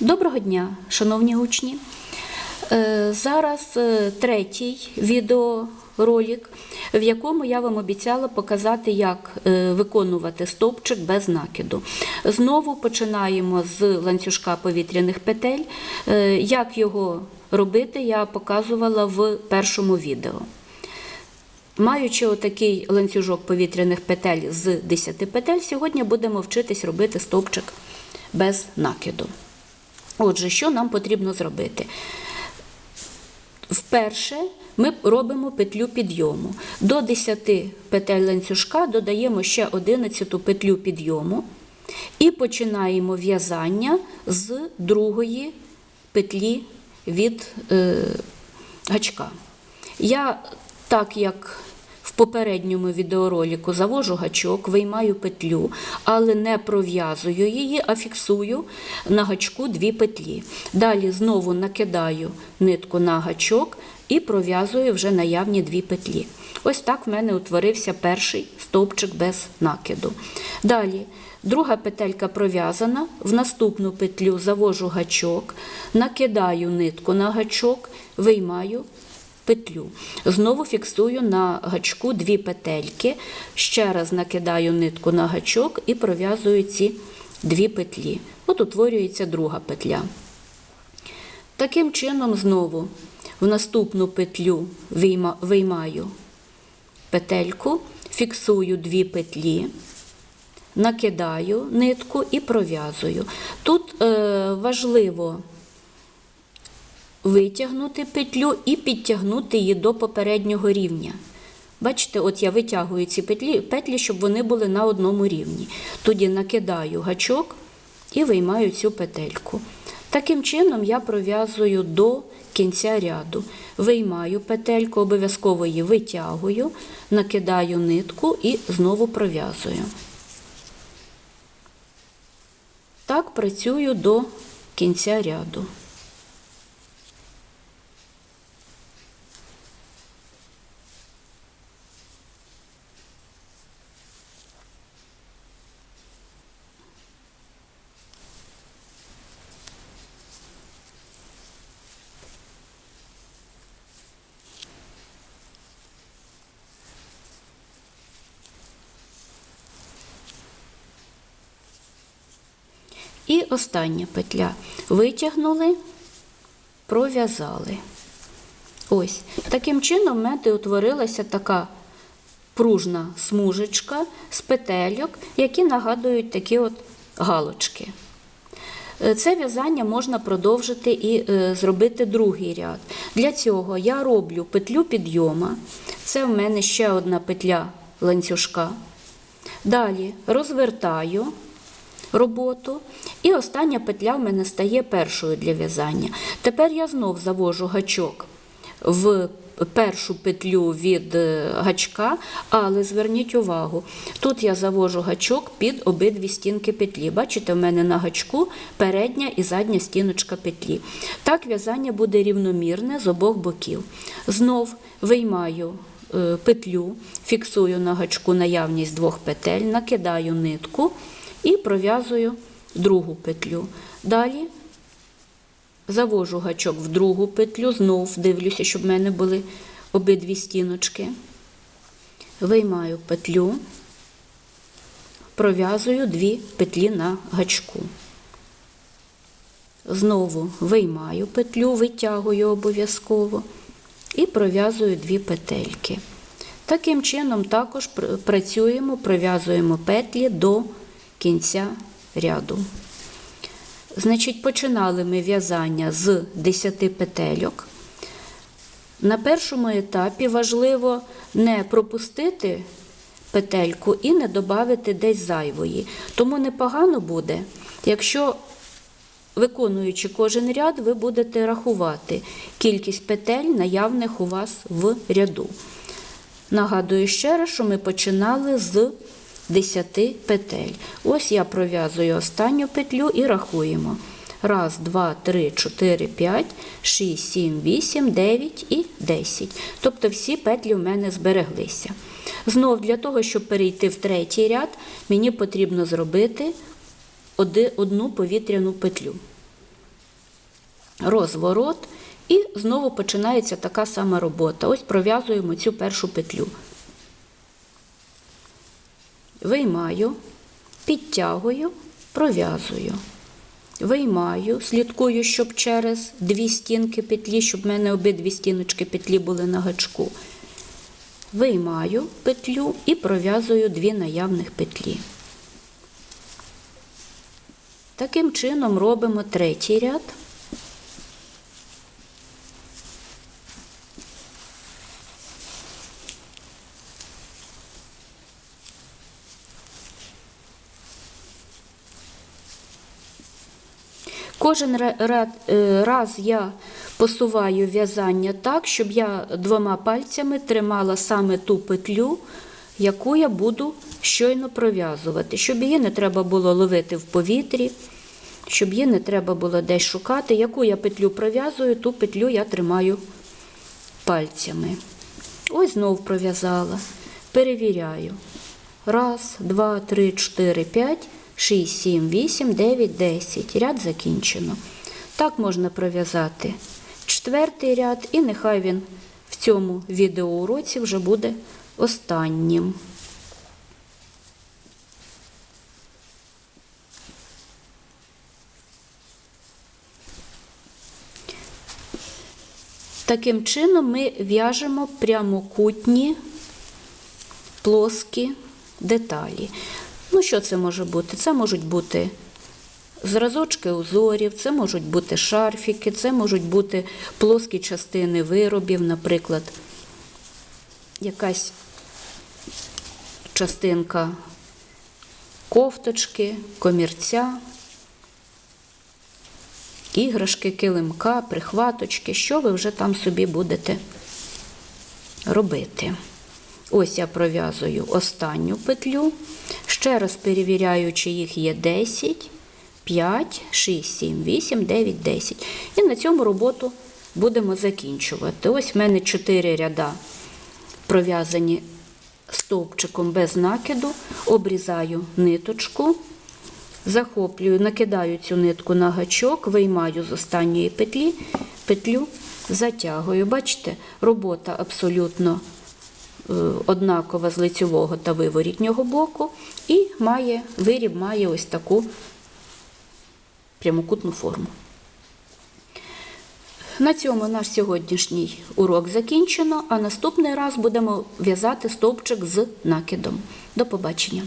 Доброго дня, шановні учні. Е, Зараз е, третій відеоролик, в якому я вам обіцяла показати, як е, виконувати стовпчик без накиду. Знову починаємо з ланцюжка повітряних петель. Як його робити, я показувала в першому відео. Маючи отакий ланцюжок повітряних петель з 10 петель, сьогодні будемо вчитись робити стовпчик без накиду. Отже, що нам потрібно зробити? Вперше ми робимо петлю підйому. До 10 петель ланцюжка додаємо ще 11 петлю підйому і починаємо в'язання з другої петлі від е, гачка. Я, так як попередньому відеоролику завожу гачок, виймаю петлю, але не пров'язую її, а фіксую на гачку дві петлі. Далі знову накидаю нитку на гачок і пров'язую вже наявні дві петлі. Ось так в мене утворився перший стовпчик без накиду. Далі друга петелька пров'язана, в наступну петлю завожу гачок, накидаю нитку на гачок, виймаю петлю. Знову фіксую на гачку дві петельки, ще раз накидаю нитку на гачок і пров'язую ці дві петлі. От утворюється друга петля. Таким чином, знову в наступну петлю виймаю петельку, фіксую дві петлі, накидаю нитку і пров'язую. Тут е, важливо витягнути петлю і підтягнути її до попереднього рівня. Бачите, от я витягую ці петлі, петлі, щоб вони були на одному рівні. Тоді накидаю гачок і виймаю цю петельку. Таким чином я пров'язую до кінця ряду. Виймаю петельку, обов'язково її витягую, накидаю нитку і знову пров'язую. Так працюю до кінця ряду. І остання петля. Витягнули, пров'язали. Ось. Таким чином в мене утворилася така пружна смужечка з петельок, які нагадують такі от галочки. Е, Це в'язання можна продовжити і е, зробити другий ряд. Для цього я роблю петлю підйома. Це в мене ще одна петля ланцюжка. Далі розвертаю роботу. І остання петля в мене стає першою для в'язання. Тепер я знов завожу гачок в першу петлю від е, гачка, але зверніть увагу, тут я завожу гачок під обидві стінки петлі. Бачите, в мене на гачку передня і задня стіночка петлі. Так в'язання буде рівномірне з обох боків. Знов виймаю е, петлю, фіксую на гачку наявність двох петель, накидаю нитку і пров'язую другу петлю. Далі завожу гачок в другу петлю, знов дивлюся, щоб в мене були обидві стіночки. Виймаю петлю, пров'язую дві петлі на гачку. Знову виймаю петлю, витягую обов'язково і пров'язую дві петельки. Таким чином також працюємо, пров'язуємо петлі до кінця ряду. Значить, починали ми в'язання з 10 петельок. На першому етапі важливо не пропустити петельку і не додати десь зайвої. Тому непогано буде, якщо виконуючи кожен ряд, ви будете рахувати кількість петель, наявних у вас в ряду. Нагадую ще раз, що ми починали з 10 петель. Ось я пров'язую останню петлю і рахуємо. Раз, два, три, чотири, п'ять, шість, сім, вісім, дев'ять і десять. Тобто всі петлі в мене збереглися. Знов для того, щоб перейти в третій ряд, мені потрібно зробити одну повітряну петлю. розворот, і знову починається така сама робота. Ось пров'язуємо цю першу петлю. Виймаю, підтягую, пров'язую. Виймаю, слідкую, щоб через дві стінки петлі, щоб в мене обидві стіночки петлі були на гачку. Виймаю петлю і пров'язую дві наявних петлі. Таким чином робимо третій ряд. Кожен е, раз я посуваю в'язання так, щоб я двома пальцями тримала саме ту петлю, яку я буду щойно пров'язувати, щоб її не треба було ловити в повітрі, щоб її не треба було десь шукати. Яку я петлю пров'язую, ту петлю я тримаю пальцями. Ось знов пров'язала. Перевіряю. Раз, два, три, чотири, п'ять, шість, сім, вісім, дев'ять, десять. Ряд закінчено. Так можна пров'язати четвертий ряд, і нехай він в цьому відеоуроці вже буде останнім. Таким чином ми в'яжемо прямокутні плоскі деталі. Ну, що це може бути? Це можуть бути зразочки узорів, це можуть бути шарфіки, це можуть бути плоскі частини виробів, наприклад, якась частинка кофточки, комірця, іграшки, килимка, прихваточки, що ви вже там собі будете робити. Ось я пров'язую останню петлю. Ще раз перевіряю, чи їх є 10, 5, 6, 7, 8, 9, 10. І на цьому роботу будемо закінчувати. Ось в мене 4 ряда пров'язані стовпчиком без накиду, обрізаю ниточку, захоплюю, накидаю цю нитку на гачок, виймаю з останньої петлі, петлю затягую. Бачите, робота абсолютно однакова з лицьового та виворітнього боку, і має, виріб має ось таку прямокутну форму. На цьому наш сьогоднішній урок закінчено, а наступний раз будемо в'язати стовпчик з накидом. До побачення!